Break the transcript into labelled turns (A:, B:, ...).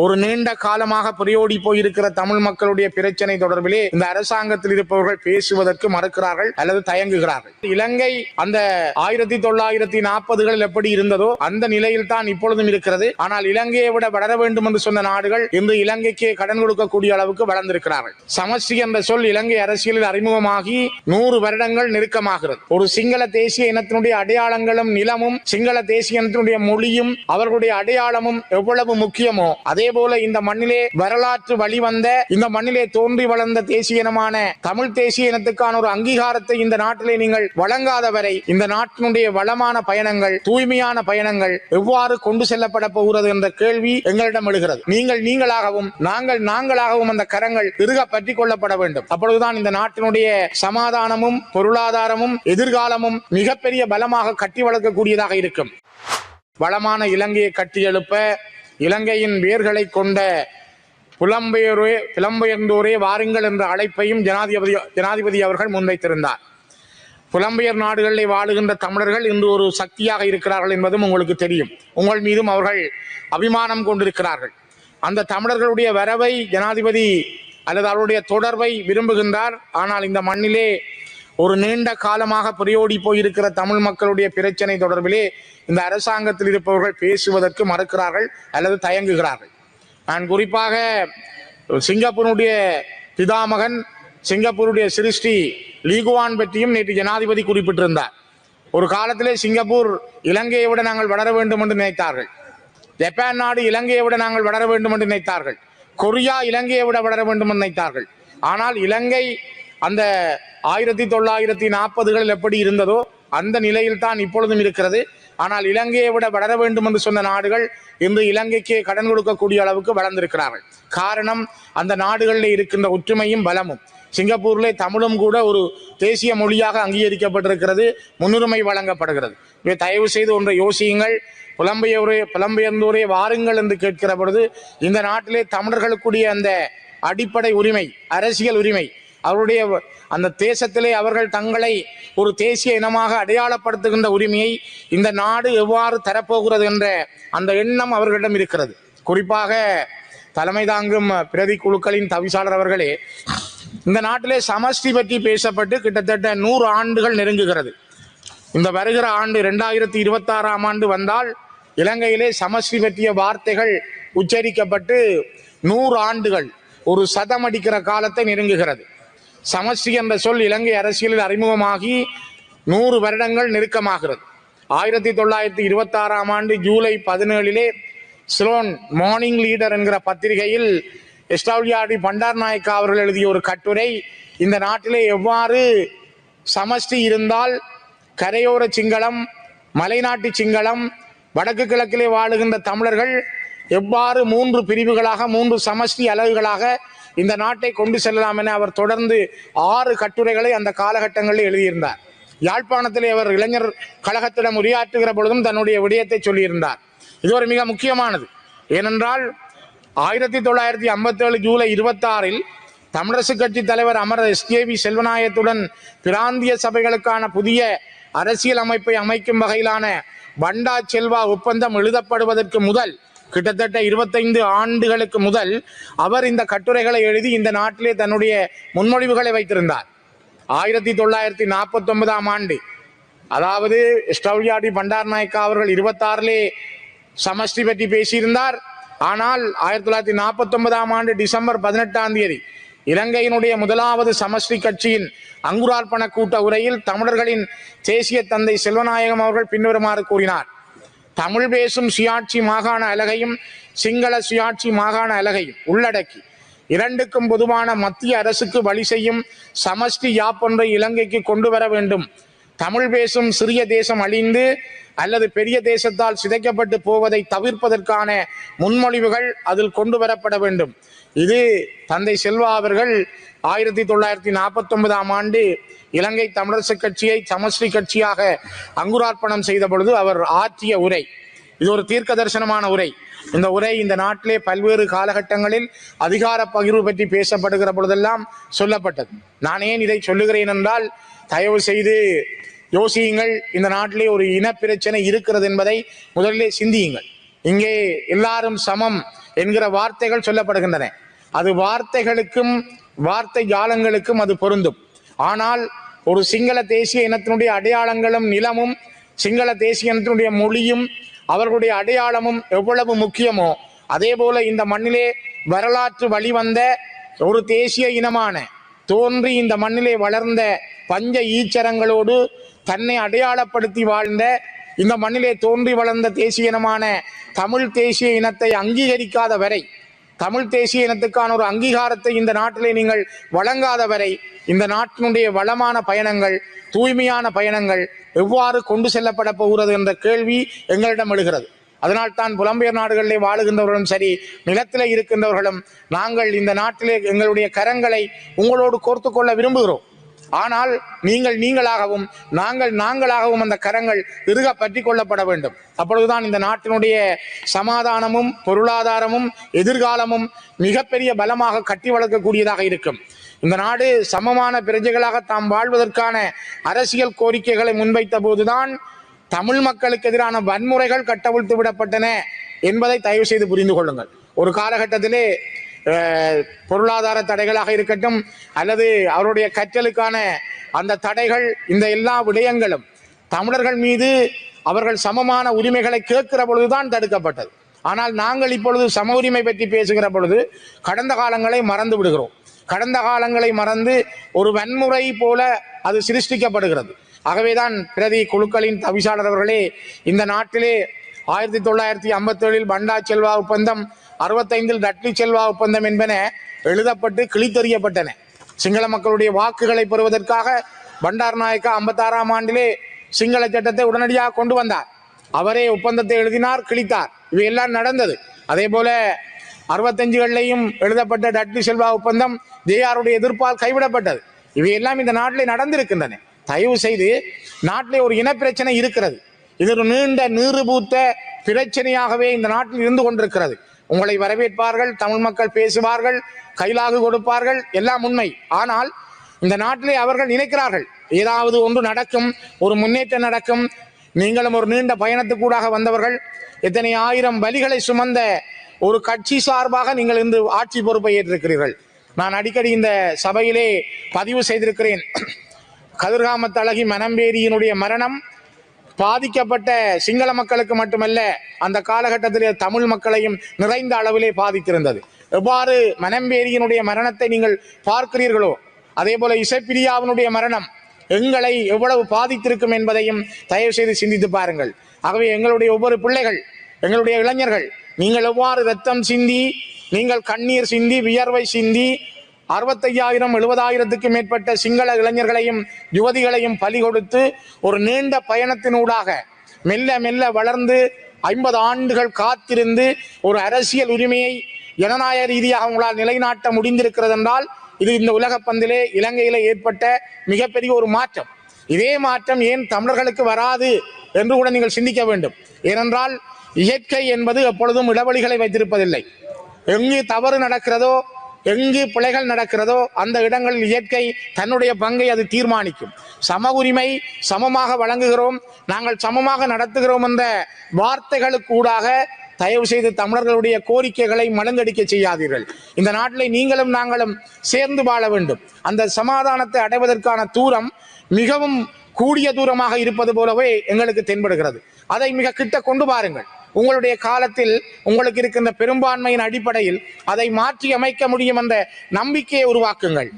A: ஒரு நீண்ட காலமாக புரியோடி போயிருக்கிற தமிழ் மக்களுடைய பிரச்சனை தொடர்பிலே இந்த அரசாங்கத்தில் இருப்பவர்கள் பேசுவதற்கு மறுக்கிறார்கள் அல்லது தயங்குகிறார்கள். இலங்கை அந்த ஆயிரத்தி தொள்ளாயிரத்தி நாற்பதுகளில் எப்படி இருந்ததோ அந்த நிலையில் தான் இப்பொழுதும் இருக்கிறது. ஆனால் இலங்கையை விட வளர வேண்டும் என்று சொன்ன நாடுகள் இன்று இலங்கைக்கு கடன் கொடுக்கக்கூடிய அளவுக்கு வளர்ந்திருக்கிறார்கள். சமஷ்டி என்ற சொல் இலங்கை அரசியலில் அறிமுகமாகி நூறு வருடங்கள் நெருக்கமாகிறது. ஒரு சிங்கள தேசிய இனத்தினுடைய அடையாளங்களும் நிலமும் சிங்கள தேசிய இனத்தினுடைய மொழியும் அவர்களுடைய அடையாளமும் எவ்வளவு முக்கியமோ அதே போல இந்த மண்ணிலே வரலாற்று வழிவந்த இந்த மண்ணிலே தோன்றி வளர்ந்த தேசிய இனமான தமிழ் தேசிய இனத்துக்கான ஒரு அங்கீகாரத்தை இந்த நாட்டிலே நீங்கள் வழங்காத வரை இந்த நாட்டினுடைய வளமான பயணங்கள் தூய்மையான பயணங்கள் எவ்வாறு கொண்டு செல்லப்பட போகிறது என்ற கேள்வி எங்களிடம் எழுகிறது. நீங்கள் நீங்களாகவும் நாங்கள் நாங்களாகவும் அந்த கரங்கள் திருக பற்றி கொள்ளப்பட வேண்டும். அப்பொழுதுதான் இந்த நாட்டினுடைய சமாதானமும் பொருளாதாரமும் எதிர்காலமும் மிகப்பெரிய பலமாக கட்டி வளர்க்கக்கூடியதாக இருக்கும். வளமான இலங்கையை கட்டியெழுப்ப இலங்கையின் வேர்களை கொண்ட புலம்பெயரே புலம்பெயர்ந்தோரே வாருங்கள் என்ற அழைப்பையும் ஜனாதிபதி ஜனாதிபதி அவர்கள் முன்வைத்திருந்தார். புலம்பெயர் நாடுகளில் வாழுகின்ற தமிழர்கள் இன்று ஒரு சக்தியாக இருக்கிறார்கள் என்பதும் உங்களுக்கு தெரியும். உங்கள் மீதும் அவர்கள் அபிமானம் கொண்டிருக்கிறார்கள். அந்த தமிழர்களுடைய வரவை ஜனாதிபதி அல்லது அவருடைய தொடர்பை விரும்புகின்றார். ஆனால் இந்த மண்ணிலே ஒரு நீண்ட காலமாக புரியோடி போயிருக்கிற தமிழ் மக்களுடைய பிரச்சனை தொடர்பிலே இந்த அரசாங்கத்தில் இருப்பவர்கள் பேசுவதற்கு மறுக்கிறார்கள் அல்லது தயங்குகிறார்கள். நான் குறிப்பாக சிங்கப்பூருடைய பிதாமகன் சிங்கப்பூருடைய சிருஷ்டி லீகுவான் பற்றியும் நேற்று ஜனாதிபதி குறிப்பிட்டிருந்தார். ஒரு காலத்திலே சிங்கப்பூர் இலங்கையை விட நாங்கள் வளர வேண்டும் என்று நினைத்தார்கள். ஜப்பான் நாடு இலங்கையை விட நாங்கள் வளர வேண்டும் என்று நினைத்தார்கள். கொரியா இலங்கையை விட வளர வேண்டும் என்று நினைத்தார்கள். ஆனால் இலங்கை அந்த ஆயிரத்தி தொள்ளாயிரத்தி நாற்பதுகளில் எப்படி இருந்ததோ அந்த நிலையில் தான் இப்பொழுதும் இருக்கிறது. ஆனால் இலங்கையை விட வளர வேண்டும் என்று சொன்ன நாடுகள் இன்று இலங்கைக்கு கடன் கொடுக்கக்கூடிய அளவுக்கு வளர்ந்திருக்கிறார்கள். காரணம் அந்த நாடுகளில் இருக்கின்ற ஒற்றுமையும் பலமும். சிங்கப்பூரில் தமிழும் கூட ஒரு தேசிய மொழியாக அங்கீகரிக்கப்பட்டிருக்கிறது முன்னுரிமை வழங்கப்படுகிறது. இவை தயவு செய்து ஒன்றை யோசியுங்கள். புலம்பெயரே புலம்பெயர்ந்தோரே வாருங்கள் என்று கேட்கிற பொழுது இந்த நாட்டிலே தமிழர்களுக்குரிய அந்த அடிப்படை உரிமை அரசியல் உரிமை அவருடைய அந்த தேசத்திலே அவர்கள் தங்களை ஒரு தேசிய இனமாக அடையாளப்படுத்துகின்ற உரிமையை இந்த நாடு எவ்வாறு தரப்போகிறது என்ற அந்த எண்ணம் அவர்களிடம் இருக்கிறது. குறிப்பாக தலைமை தாங்கும் பிரதி குழுக்களின் தவிசாளர் அவர்களே இந்த நாட்டிலே சமஷ்டி பற்றி பேசப்பட்டு கிட்டத்தட்ட நூறு ஆண்டுகள் நெருங்குகிறது. இந்த வருகிற ஆண்டு ரெண்டாயிரத்தி இருபத்தாறாம் ஆண்டு வந்தால் இலங்கையிலே சமஷ்டி பற்றிய வார்த்தைகள் உச்சரிக்கப்பட்டு நூறு ஆண்டுகள் ஒரு சதம் அடிக்கிற காலத்தை நெருங்குகிறது. சமஷ்டி என்ற சொல் இலங்கை அரசியலில் அறிமுகமாகி நூறு வருடங்கள் நெருக்கமாகிறது. ஆயிரத்தி தொள்ளாயிரத்தி இருபத்தாறாம் ஆண்டு ஜூலை பதினேழிலே சிலோன் மார்னிங் லீடர் என்கிற பத்திரிகையில் எஸ்டாவியாடி பண்டார் நாயக்கா அவர்கள் எழுதிய ஒரு கட்டுரை இந்த நாட்டிலே எவ்வாறு சமஷ்டி இருந்தால் கரையோர சிங்களம் மலைநாட்டு சிங்களம் வடக்கு கிழக்கிலே வாழுகின்ற தமிழர்கள் எவ்வாறு மூன்று பிரிவுகளாக மூன்று சமஷ்டி அலகுகளாக இந்த நாட்டை கொண்டு செல்லலாம் என அவர் தொடர்ந்து ஆறு கட்டுரைகளை அந்த காலகட்டங்களில் எழுதியிருந்தார். யாழ்ப்பாணத்திலே அவர் இளைஞர் கழகத்திடம் உரையாற்றுகிற பொழுதும் தன்னுடைய விடயத்தை சொல்லியிருந்தார். இது ஒரு மிக முக்கியமானது. ஏனென்றால் ஆயிரத்தி தொள்ளாயிரத்தி ஐம்பத்தேழு ஜூலை இருபத்தாறில் தமிழரசு கட்சி தலைவர் அமரர் எஸ்கேவி செல்வநாயகத்துடன் பிராந்திய சபைகளுக்கான புதிய அரசியல் அமைப்பை அமைக்கும் வகையிலான பண்டா செல்வா ஒப்பந்தம் எழுதப்படுவதற்கு முதல் கிட்டத்தட்ட இருபத்தைந்து ஆண்டுகளுக்கு முதல் அவர் இந்த கட்டுரைகளை எழுதி இந்த நாட்டிலே தன்னுடைய முன்மொழிவுகளை வைத்திருந்தார். ஆயிரத்தி தொள்ளாயிரத்தி நாற்பத்தி ஒன்பதாம் ஆண்டு. அதாவது ஸ்டவ்யாடி பண்டார் நாயக்கா அவர்கள் இருபத்தாறிலே சமஷ்டி பற்றி பேசியிருந்தார். ஆனால் ஆயிரத்தி தொள்ளாயிரத்தி நாற்பத்தி ஒன்பதாம் ஆண்டு டிசம்பர் பதினெட்டாம் தேதி இலங்கையினுடைய முதலாவது சமஷ்டி கட்சியின் அங்குரார்ப்பண கூட்ட உரையில் தமிழர்களின் தேசிய தந்தை செல்வநாயகம் அவர்கள் பின்வருமாறு கூறினார். தமிழ் பேசும் சுயாட்சி மாகாண அலகையும் சிங்கள சுயாட்சி மாகாண அலகையும் உள்ளடக்கி இரண்டுக்கும் பொதுவான மத்திய அரசுக்கு வழி செய்யும் சமஷ்டி யாப்பொன்றை இலங்கைக்கு கொண்டு வர வேண்டும். தமிழ் பேசும் சிறிய தேசம் அழிந்து அல்லது பெரிய தேசத்தால் சிதைக்கப்பட்டு போவதை தவிர்ப்பதற்கான முன்மொழிவுகள் அதில் கொண்டு வரப்பட வேண்டும். இது தந்தை செல்வா அவர்கள் ஆயிரத்தி தொள்ளாயிரத்தி நாற்பத்தி ஒன்பதாம் ஆண்டு இலங்கை தமிழரசு கட்சியை சமஸ்ரீ கட்சியாக அங்குரார்ப்பணம் செய்த பொழுது அவர் ஆற்றிய உரை. இது ஒரு தீர்க்க தரிசனமான உரை. இந்த உரை இந்த நாட்டிலே பல்வேறு காலகட்டங்களில் அதிகார பகிர்வு பற்றி பேசப்படுகிற பொழுதெல்லாம் சொல்லப்பட்டது. நான் ஏன் இதை சொல்லுகிறேன் என்றால் தயவு செய்து யோசியுங்கள். இந்த நாட்டிலே ஒரு இனப்பிரச்சனை இருக்கிறது என்பதை முதலிலே சிந்தியுங்கள். இங்கே எல்லாரும் சமம் என்கிற வார்த்தைகள் சொல்லப்படுகின்றன. அது வார்த்தைகளுக்கும் வார்த்தை ஜாலங்களுக்கும் அது பொருந்தும். ஆனால் ஒரு சிங்கள தேசிய இனத்தினுடைய அடையாளங்களும் நிலமும் சிங்கள தேசிய இனத்தினுடைய மொழியும் அவர்களுடைய அடையாளமும் எவ்வளவு முக்கியமோ அதே போல இந்த மண்ணிலே வரலாற்று வழிவந்த ஒரு தேசிய இனமான தோன்றி இந்த மண்ணிலே வளர்ந்த பஞ்ச ஈச்சரங்களோடு தன்னை அடையாளப்படுத்தி வாழ்ந்த இந்த மண்ணிலே தோன்றி வளர்ந்த தேசிய இனமான தமிழ் தேசிய இனத்தை அங்கீகரிக்காத வரை தமிழ் தேசிய இனத்துக்கான ஒரு அங்கீகாரத்தை இந்த நாட்டிலே நீங்கள் வழங்காத வரை இந்த நாட்டினுடைய வளமான பயணங்கள் தூய்மையான பயணங்கள் எவ்வாறு கொண்டு செல்லப்பட போகிறது என்ற கேள்வி எங்களிடம் எழுகிறது. அதனால் தான் புலம்பெயர் நாடுகளிலே வாழுகின்றவர்களும் சரி நிலத்திலே இருக்கின்றவர்களும் நாங்கள் இந்த நாட்டிலே எங்களுடைய கரங்களை உங்களோடு கோர்த்து கொள்ள விரும்புகிறோம். ஆனால் நீங்கள் நீங்களாகவும் நாங்கள் நாங்களாகவும் அந்த கரங்கள் இறுக பற்றி கொள்ளப்பட வேண்டும். அப்பொழுதுதான் இந்த நாட்டினுடைய சமாதானமும் பொருளாதாரமும் எதிர்காலமும் மிகப்பெரிய பலமாக கட்டி வளர்க்கக்கூடியதாக இருக்கும். இந்த நாடு சமமான பிரஜைகளாக தாம் வாழ்வதற்கான அரசியல் கோரிக்கைகளை முன்வைத்த போதுதான் தமிழ் மக்களுக்கு எதிரான வன்முறைகள் கட்டவிழ்த்து விடப்பட்டன என்பதை தயவு செய்து புரிந்து கொள்ளுங்கள். ஒரு காலகட்டத்திலே பொருளாதார தடைகளாக இருக்கட்டும் அல்லது அவருடைய கற்றலுக்கான அந்த தடைகள் இந்த எல்லா விடயங்களும் தமிழர்கள் மீது அவர்கள் சமமான உரிமைகளை கேட்கிற பொழுதுதான் தடுக்கப்பட்டது. ஆனால் நாங்கள் இப்பொழுது சம உரிமை பற்றி பேசுகிற பொழுது கடந்த காலங்களை மறந்து விடுகிறோம். கடந்த காலங்களை மறந்து ஒரு வன்முறை போல அது சிருஷ்டிக்கப்படுகிறது. ஆகவேதான் பிரதி குழுக்களின் தவிசாளர் அவர்களே இந்த நாட்டிலே ஆயிரத்தி தொள்ளாயிரத்தி ஐம்பத்தேழில் பண்டா செல்வா ஒப்பந்தம் அறுபத்தைந்தில் நட்லி செல்வா ஒப்பந்தம் என்பன எழுதப்பட்டு கிழித்தெறியப்பட்டன. சிங்கள மக்களுடைய வாக்குகளை பெறுவதற்காக பண்டார் நாயக்கா ஐம்பத்தாறாம் ஆண்டிலே சிங்கள சட்டத்தை உடனடியாக கொண்டு வந்தார். அவரே ஒப்பந்தத்தை எழுதினார் கிழித்தார். இவையெல்லாம் நடந்தது. அதே போல அறுபத்தஞ்சுகள்லையும் எழுதப்பட்ட டட்லி செல்வா ஒப்பந்தம் ஜேஆருடைய எதிர்ப்பால் கைவிடப்பட்டது. இவையெல்லாம் இந்த நாட்டிலே நடந்திருக்கின்றன. தயவு செய்து நாட்டிலே ஒரு இனப்பிரச்சனை இருக்கிறது. இது ஒரு நீண்ட நீறுபூத்த பிரச்சனையாகவே இந்த நாட்டில் இருந்து கொண்டிருக்கிறது. உங்களை வரவேற்பார்கள் தமிழ் மக்கள் பேசுவார்கள் கைலாகு கொடுப்பார்கள் எல்லாம் உண்மை. ஆனால் இந்த நாட்டிலே அவர்கள் நினைக்கிறார்கள் ஏதாவது ஒன்று நடக்கும் ஒரு முன்னேற்றம் நடக்கும் நீங்களும் ஒரு நீண்ட பயணத்துக்கூடாக வந்தவர்கள் எத்தனை ஆயிரம் வலிகளை சுமந்த ஒரு கட்சி சார்பாக நீங்கள் இன்று ஆட்சி பொறுப்பை ஏற்றிருக்கிறீர்கள். நான் அடிக்கடி இந்த சபையிலே பதிவு செய்திருக்கிறேன். கதிர்காமத்தழகி மனம்பேரியினுடைய மரணம் பாதிக்கப்பட்ட சிங்கள மக்களுக்கு மட்டுமல்ல அந்த காலகட்டத்திலே தமிழ் மக்களையும் நிறைந்த அளவிலே பாதித்திருந்தது. எவ்வாறு மனம்பேரியினுடைய மரணத்தை நீங்கள் பார்க்கிறீர்களோ அதே போல இசைப்பிரியாவினுடைய மரணம் எங்களை எவ்வளவு பாதித்திருக்கும் என்பதையும் தயவு செய்து சிந்தித்து பாருங்கள். ஆகவே எங்களுடைய ஒவ்வொரு பிள்ளைகள் எங்களுடைய இளைஞர்கள் நீங்கள் எவ்வாறு ரத்தம் சிந்தி நீங்கள் கண்ணீர் சிந்தி வியர்வை சிந்தி அறுபத்தையாயிரம் எழுபதாயிரத்துக்கு மேற்பட்ட சிங்கள இளைஞர்களையும் யுவதிகளையும் பலி கொடுத்து ஒரு நீண்ட பயணத்தினூடாக மெல்ல மெல்ல வளர்ந்து ஐம்பது ஆண்டுகள் காத்திருந்து ஒரு அரசியல் உரிமையை ஜனநாயக ரீதியாக உங்களால் நிலைநாட்ட முடிந்திருக்கிறது என்றால் இது இந்த உலக பந்திலே ஏற்பட்ட மிகப்பெரிய ஒரு மாற்றம். இதே மாற்றம் ஏன் தமிழர்களுக்கு வராது என்று கூட நீங்கள் சிந்திக்க வேண்டும். ஏனென்றால் இயற்கை என்பது எப்பொழுதும் இடைவெளிகளை வைத்திருப்பதில்லை. எங்கு தவறு நடக்கிறதோ எங்கு பிழைகள் நடக்கிறதோ அந்த இடங்களில் இயற்கை தன்னுடைய பங்கை அது தீர்மானிக்கும். சம உரிமை சமமாக வழங்குகிறோம். நாங்கள் சமமாக நடத்துகிறோம் என்ற வார்த்தைகளுக்கூடாக தயவு செய்து தமிழர்களுடைய கோரிக்கைகளை மலங்கடிக்க செய்யாதீர்கள். இந்த நாட்டிலே நீங்களும் நாங்களும் சேர்ந்து வாழ வேண்டும். அந்த சமாதானத்தை அடைவதற்கான தூரம் மிகவும் கூடிய தூரமாக இருப்பது போலவே எங்களுக்கு தென்படுகிறது. அதை மிக கிட்ட கொண்டு பாருங்கள் உங்களுடைய காலத்தில் உங்களுக்கு இருக்கின்ற பெரும்பான்மையின் அடிப்படையில் அதை மாற்றி அமைக்க முடியும் என்ற நம்பிக்கையை உருவாக்குங்கள்.